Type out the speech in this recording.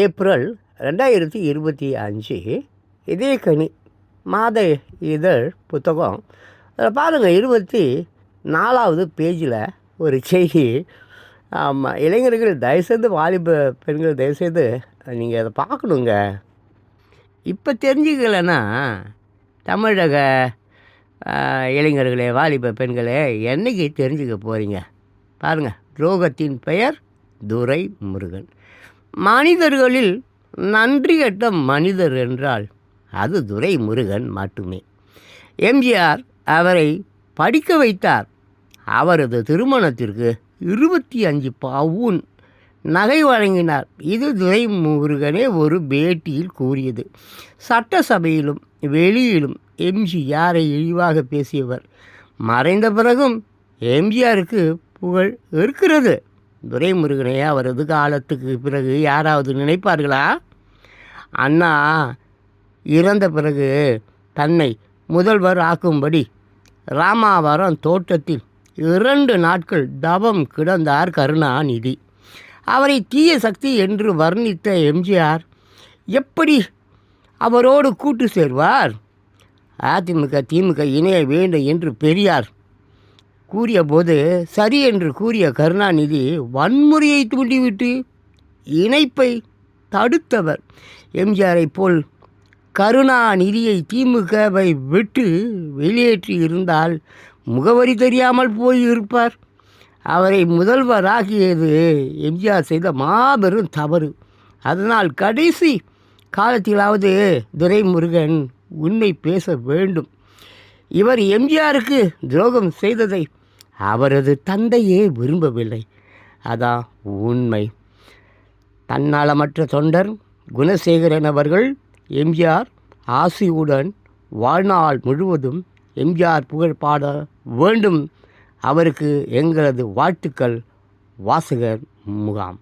April ரெண்டாயிரத்தி இருபத்தி அஞ்சு இதே கனி மாத இதழ் புத்தகம். அதில் பாருங்கள் இருபத்தி நாலாவது பேஜில் ஒரு செய்தி. ஆமாம் இளைஞர்கள் தயவுசெய்து வாலிப பெண்கள் தயவுசெய்து நீங்கள் அதை பார்க்கணுங்க இப்போ தெரிஞ்சுக்கலைன்னா தமிழக இளைஞர்களே வாலிப பெண்களே என்னைக்கு தெரிஞ்சுக்க போகிறீங்க பாருங்கள் துரோகத்தின் பெயர் துரை முருகன் மனிதர்களில் நன்றியற்ற மனிதர் என்றால் அது துரை முருகன் மட்டுமே எம்ஜிஆர் அவரை படிக்க வைத்தார். அவரது திருமணத்திற்கு இருபத்தி அஞ்சு பவுன் நகை வழங்கினார். இது துரை முருகனே ஒரு பேட்டியில் கூறியது. சட்டசபையிலும் வெளியிலும் எம்ஜிஆரை இழிவாக பேசியவர். மறைந்த பிறகும் எம்ஜிஆருக்கு புகழ் இருக்கிறது. துரைமுருகனை அவரது காலத்துக்கு பிறகு யாராவது நினைப்பார்களா? அண்ணா இறந்த பிறகு தன்னை முதல்வர் ஆக்கும்படி ராமாவரம் தோட்டத்தில் இரண்டு நாட்கள் தவம் கிடந்தார் கருணாநிதி. அவரை தீய சக்தி என்று வர்ணித்த எம்ஜிஆர் எப்படி அவரோடு கூட்டு சேர்வார்? அதிமுக திமுக இணைய வேண்டும் என்று பெரியார் கூறிய போது சரி என்று கூறிய கருணாநிதி வன்முறையை தூண்டிவிட்டு இணைப்பை தடுத்தவர் எம்ஜிஆரை போல் கருணாநிதியை திமுகவை விட்டு வெளியேற்றி இருந்தால் முகவரி தெரியாமல் போய் இருப்பார் அவரை முதல்வராகியது எம்ஜிஆர் செய்த மாபெரும் தவறு. அதனால் கடைசி காலத்திலாவது துரைமுருகன் உண்மை பேச வேண்டும். இவர் எம்ஜிஆருக்கு துரோகம் செய்ததை அவரது தந்தையே விரும்பவில்லை. அதான் உண்மை. தன்னலமற்ற தொண்டர் குணசேகரன் அவர்கள் எம்ஜிஆர் ஆசியுடன் வாழ்நாள் முழுவதும் எம்ஜிஆர் புகழ் பாட வேண்டும். அவருக்கு எங்களது வாழ்த்துக்கள் வாசகர் முகாம்.